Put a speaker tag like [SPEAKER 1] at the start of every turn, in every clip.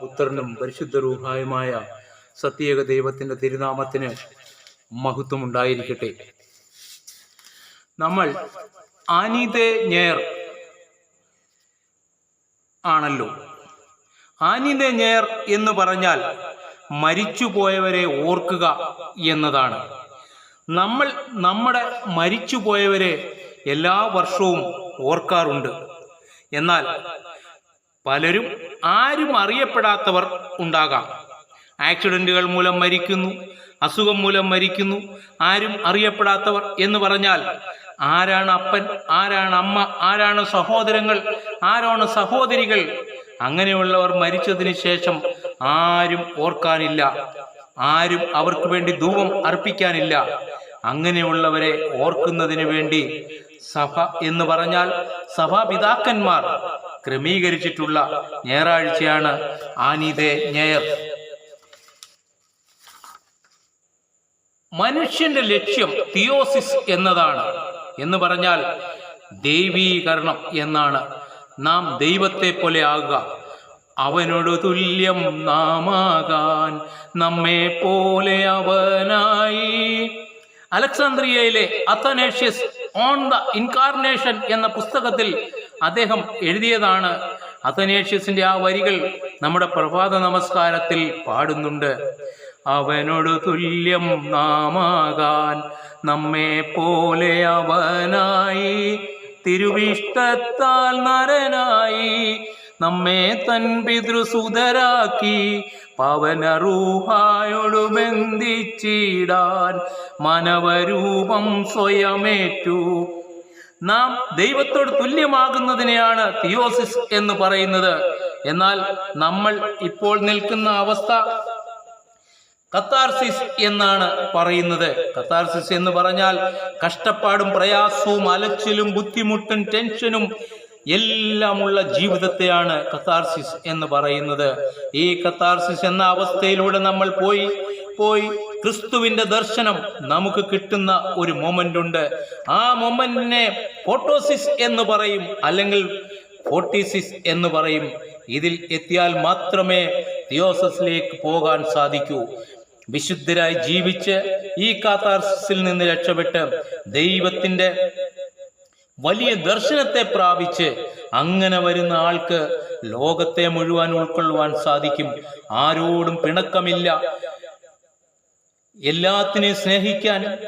[SPEAKER 1] പുത്രനും പരിശുദ്ധ രൂഹായുമായ സത്യേക ദൈവത്തിന്റെ തിരുനാമത്തിന് മഹത്വം ഉണ്ടായിരിക്കട്ടെ നമ്മൾ ആനീതേ ആണല്ലോ. ആനീതേ ഞേർ എന്ന് പറഞ്ഞാൽ മരിച്ചുപോയവരെ ഓർക്കുക എന്നതാണ്. നമ്മൾ നമ്മുടെ മരിച്ചുപോയവരെ എല്ലാ വർഷവും ഓർക്കാറുണ്ട്. എന്നാൽ പലരും ആരും അറിയപ്പെടാത്തവർ ഉണ്ടാകാം. ആക്സിഡന്റുകൾ മൂലം മരിക്കുന്നു അസുഖം മൂലം മരിക്കുന്നു ആരും അറിയപ്പെടാത്തവർ എന്ന് പറഞ്ഞാൽ ആരാണ് അപ്പൻ ആരാണ് അമ്മ ആരാണ് സഹോദരങ്ങൾ ആരാണ് സഹോദരികൾ? അങ്ങനെയുള്ളവർ മരിച്ചതിന് ശേഷം ആരും ഓർക്കാനില്ല. ആരും അവർക്ക് വേണ്ടി ധൂപം അർപ്പിക്കാനില്ല. അങ്ങനെയുള്ളവരെ ഓർക്കുന്നതിന് വേണ്ടി സഭ എന്ന് പറഞ്ഞാൽ സഭാപിതാക്കന്മാർ ക്രമീകരിച്ചിട്ടുള്ള ഞായറാഴ്ചയാണ് ആനിതേ ഞായർ. മനുഷ്യന്റെ ലക്ഷ്യം തിയോസിസ് എന്നതാണ് എന്ന് പറഞ്ഞാൽ ദൈവീകരണം എന്നാണ്. നാം ദൈവത്തെ പോലെ ആകുക. അവനോട് തുല്യം നാമാകാൻ നമ്മെ പോലെ അവനായി. അലക്സാന്ദ്രിയയിലെ അത്തനേഷ്യസ് ഓൺ ദ ഇൻകാർണേഷൻ എന്ന പുസ്തകത്തിൽ അദ്ദേഹം എഴുതിയതാണ്. അത്തനേഷ്യസിന്റെ ആ വരികൾ നമ്മുടെ പ്രഭാത നമസ്കാരത്തിൽ പാടുന്നുണ്ട്. അവനോട് തുല്യം നാമാകാൻ നമ്മെ പോലെ അവനായി. തിരുവിഷ്ടത്താൽ നരനായി നമ്മെ തൻ പിതൃസുതരാക്കി പവനറൂഹായോട് ബന്ധിച്ചിടാൻ മനവരൂപം സ്വയമേറ്റു. നാം ദൈവത്തോട് തുല്യമാകുന്നതിനെയാണ് തിയോസിസ് എന്ന് പറയുന്നത്. എന്നാൽ നമ്മൾ ഇപ്പോൾ നിൽക്കുന്ന അവസ്ഥ കത്താർസിസ് എന്നാണ് പറയുന്നത്. കത്താർസിസ് എന്ന് പറഞ്ഞാൽ കഷ്ടപ്പാടും പ്രയാസവും അലച്ചിലും ബുദ്ധിമുട്ടും ടെൻഷനും എല്ലാമുള്ള ജീവിതത്തെയാണ് കത്താർസിസ് എന്ന് പറയുന്നത്. ഈ കത്താർസിസ് എന്ന അവസ്ഥയിലൂടെ നമ്മൾ പോയി പോയി ക്രിസ്തുവിന്റെ ദർശനം നമുക്ക് കിട്ടുന്ന ഒരു മൊമെന്റ് ഉണ്ട് ആ മൊമെന്റിനെ ഫോട്ടോസിസ് എന്ന് പറയും അല്ലെങ്കിൽ ഫോർട്ടിസിസ് എന്ന് പറയും. ഇതിൽ എത്തിയാൽ മാത്രമേ തിയോസസിലേക്ക് പോകാൻ സാധിക്കൂ. വിശുദ്ധരായി ജീവിച്ച് ഈ കാത്താർസിൽ നിന്ന് രക്ഷപ്പെട്ട് ദൈവത്തിന്റെ വലിയ ദർശനത്തെ പ്രാപിച്ച് അങ്ങനെ വരുന്ന ആൾക്ക് ലോകത്തെ മുഴുവൻ ഉൾക്കൊള്ളുവാൻ സാധിക്കും. ആരോടും പിണക്കമില്ല. എല്ലാത്തിനെയും സ്നേഹിക്കാൻ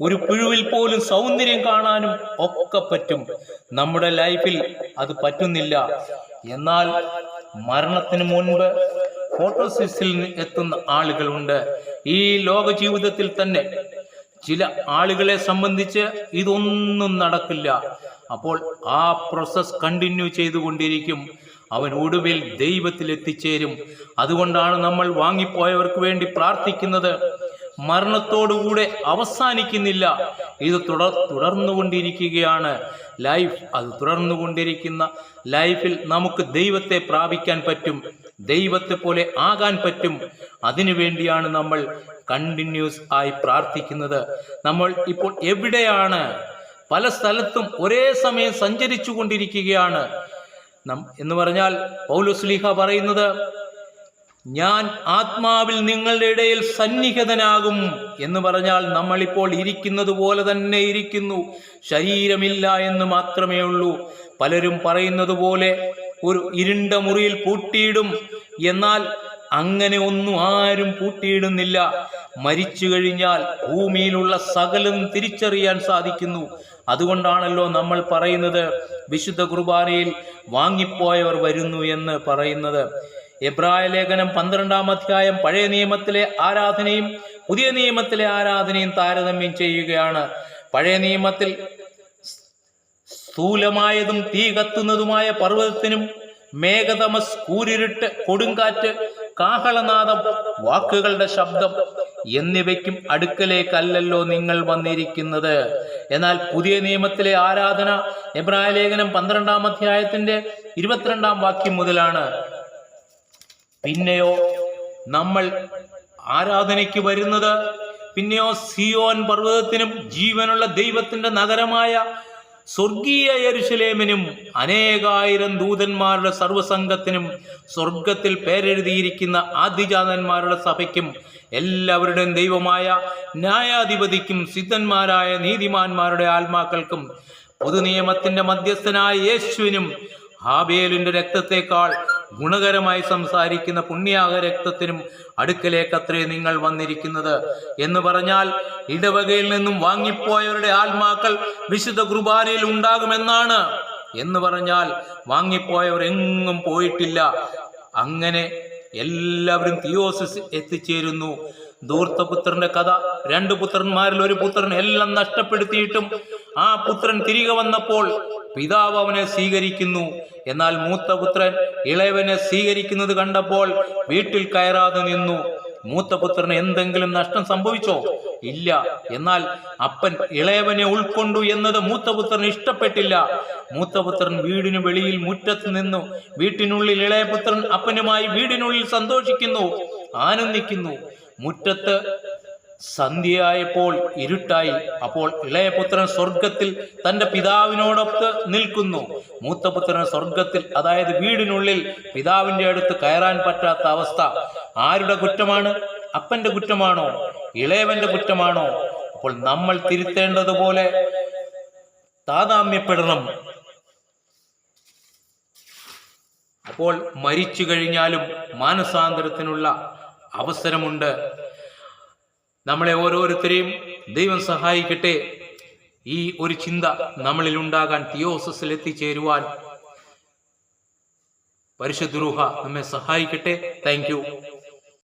[SPEAKER 1] ഒരു പുഴുവിൽ പോലും സൗന്ദര്യം കാണാനും ഒക്കെ പറ്റും. നമ്മുടെ ലൈഫിൽ അത് പറ്റുന്നില്ല. എന്നാൽ മരണത്തിന് മുൻപ് ഫോട്ടോസിസിൽ എത്തുന്ന ആളുകളുണ്ട്. ഈ ലോക ജീവിതത്തിൽ തന്നെ ചില ആളുകളെ സംബന്ധിച്ച് ഇതൊന്നും നടക്കില്ല. അപ്പോൾ ആ പ്രോസസ് കണ്ടിന്യൂ ചെയ്തുകൊണ്ടിരിക്കും. അവൻ ഒടുവിൽ ദൈവത്തിൽ എത്തിച്ചേരും അതുകൊണ്ടാണ് നമ്മൾ വാങ്ങിപ്പോയവർക്ക് വേണ്ടി പ്രാർത്ഥിക്കുന്നത്. മരണത്തോടുകൂടെ അവസാനിക്കുന്നില്ല. ഇത് തുടർ തുടർന്നുകൊണ്ടിരിക്കുകയാണ്. ലൈഫ് അത് തുടർന്നുകൊണ്ടിരിക്കുന്ന ലൈഫിൽ നമുക്ക് ദൈവത്തെ പ്രാപിക്കാൻ പറ്റും. ദൈവത്തെ പോലെ ആകാൻ പറ്റും. അതിനുവേണ്ടിയാണ് നമ്മൾ കണ്ടിന്യൂസ് ആയി പ്രാർത്ഥിക്കുന്നത്. നമ്മൾ ഇപ്പോൾ എവിടെയാണ്? പല സ്ഥലത്തും ഒരേ സമയം സഞ്ചരിച്ചു കൊണ്ടിരിക്കുകയാണ് എന്ന് പറഞ്ഞാൽ പൗലുസ്ലീഹ പറയുന്നത് ഞാൻ ആത്മാവിൽ നിങ്ങളുടെ ഇടയിൽ സന്നിഹിതനാകും എന്ന് പറഞ്ഞാൽ നമ്മളിപ്പോൾ ഇരിക്കുന്നത് പോലെ തന്നെ ഇരിക്കുന്നു. ശരീരമില്ല എന്ന് മാത്രമേ ഉള്ളൂ. പലരും പറയുന്നത് പോലെ ഒരു ഇരുണ്ട മുറിയിൽ പൂട്ടിയിടും. എന്നാൽ അങ്ങനെ ഒന്നും ആരും പൂട്ടിയിടുന്നില്ല. മരിച്ചു കഴിഞ്ഞാൽ ഭൂമിയിലുള്ള സകലം തിരിച്ചറിയാൻ സാധിക്കുന്നു. അതുകൊണ്ടാണല്ലോ നമ്മൾ പറയുന്നത് വിശുദ്ധ കുർബാനയിൽ വാങ്ങിപ്പോയവർ വരുന്നു എന്ന് പറയുന്നത്. എബ്രായ ലേഖനം പന്ത്രണ്ടാം അധ്യായം പഴയ നിയമത്തിലെ ആരാധനയും പുതിയ നിയമത്തിലെ ആരാധനയും താരതമ്യം ചെയ്യുകയാണ്. പഴയ നിയമത്തിൽ സ്ഥൂലമായതും തീ കത്തുന്നതുമായ പർവതത്തിനും മേഘതമസ് കൂരിരുട്ട് കൊടുങ്കാറ്റ് കാഹളനാദം വാക്കുകളുടെ ശബ്ദം എന്നിവയ്ക്കും അടുക്കലേക്കല്ലല്ലോ നിങ്ങൾ വന്നിരിക്കുന്നത്. എന്നാൽ പുതിയ നിയമത്തിലെ ആരാധന എബ്രായ ലേഖനം പന്ത്രണ്ടാം അധ്യായത്തിന്റെ ഇരുപത്തിരണ്ടാം വാക്യം മുതലാണ്. പിന്നെയോ നമ്മൾ ആരാധനയ്ക്ക് വരുന്നത്? പിന്നെയോ സിയോൻ പർവതത്തിനും ജീവനുള്ള ദൈവത്തിന്റെ നഗരമായ സ്വർഗീയ യരുഷലേമിനും അനേകായിരം ദൂതന്മാരുടെ സർവസംഘത്തിനും സ്വർഗത്തിൽ പേരെഴുതിയിരിക്കുന്ന ആദിജാതന്മാരുടെ സഭയ്ക്കും എല്ലാവരുടെയും ദൈവമായ ന്യായാധിപതിക്കും സിദ്ധന്മാരായ നീതിമാന്മാരുടെ ആത്മാക്കൾക്കും പൊതുനിയമത്തിന്റെ മധ്യസ്ഥനായ യേശുവിനും ഹാബേലിന്റെ രക്തത്തെക്കാൾ ഗുണകരമായി സംസാരിക്കുന്ന പുണ്യാക രക്തത്തിനും അടുക്കലേക്കത്രേ നിങ്ങൾ വന്നിരിക്കുന്നത്. എന്ന് പറഞ്ഞാൽ ഇടവകയിൽ നിന്നും വാങ്ങിപ്പോയവരുടെ ആത്മാക്കൾ വിശുദ്ധ കുർബാനയിൽ ഉണ്ടാകുമെന്നാണ്. എന്ന് പറഞ്ഞാൽ വാങ്ങിപ്പോയവർ എങ്ങും പോയിട്ടില്ല. അങ്ങനെ എല്ലാവരും തിയോസിസ് എത്തിച്ചേരുന്നു. ധൂർത്തപുത്രന്റെ കഥ രണ്ട് പുത്രന്മാരിൽ ഒരു പുത്രൻ എല്ലാം നഷ്ടപ്പെടുത്തിയിട്ടും ആ പുത്രൻ തിരികെ വന്നപ്പോൾ പിതാവ് അവനെ സ്വീകരിക്കുന്നു. എന്നാൽ മൂത്ത പുത്രൻ ഇളയവനെ സ്വീകരിക്കുന്നത് കണ്ടപ്പോൾ വീട്ടിൽ കയറാതെ നിന്നു. മൂത്ത പുത്രന് എന്തെങ്കിലും നഷ്ടം സംഭവിച്ചോ? ഇല്ല. എന്നാൽ അപ്പൻ ഇളയവനെ ഉൾക്കൊണ്ടു എന്നത് മൂത്തപുത്രന് ഇഷ്ടപ്പെട്ടില്ല. മൂത്തപുത്രൻ വീടിന് വെളിയിൽ മുറ്റത്ത് നിന്നു. വീട്ടിനുള്ളിൽ ഇളയപുത്രൻ അപ്പനുമായി വീടിനുള്ളിൽ സന്തോഷിക്കുന്നു ആനന്ദിക്കുന്നു. മുറ്റത്ത് സന്ധ്യയായപ്പോൾ ഇരുട്ടായി. അപ്പോൾ ഇളയപുത്രൻ സ്വർഗത്തിൽ തന്റെ പിതാവിനോടൊത്ത് നിൽക്കുന്നു. മൂത്തപുത്രൻ സ്വർഗത്തിൽ അതായത് വീടിനുള്ളിൽ പിതാവിന്റെ അടുത്ത് കയറാൻ പറ്റാത്ത അവസ്ഥ. ആരുടെ കുറ്റമാണ്? അപ്പന്റെ കുറ്റമാണോ? ഇളയവന്റെ കുറ്റമാണോ? അപ്പോൾ നമ്മൾ തിരുത്തേണ്ടതുപോലെ താതാമ്യപ്പെടണം. അപ്പോൾ മരിച്ചു കഴിഞ്ഞാലും മാനസാന്തരത്തിനുള്ള അവസരമുണ്ട്. നമ്മളെ ഓരോരുത്തരെയും ദൈവം സഹായിക്കട്ടെ. ഈ ഒരു ചിന്ത നമ്മളിൽ ഉണ്ടാകാൻ തിയോസസിൽ എത്തിച്ചേരുവാൻ പരിശുദ്ധ നമ്മെ സഹായിക്കട്ടെ. താങ്ക്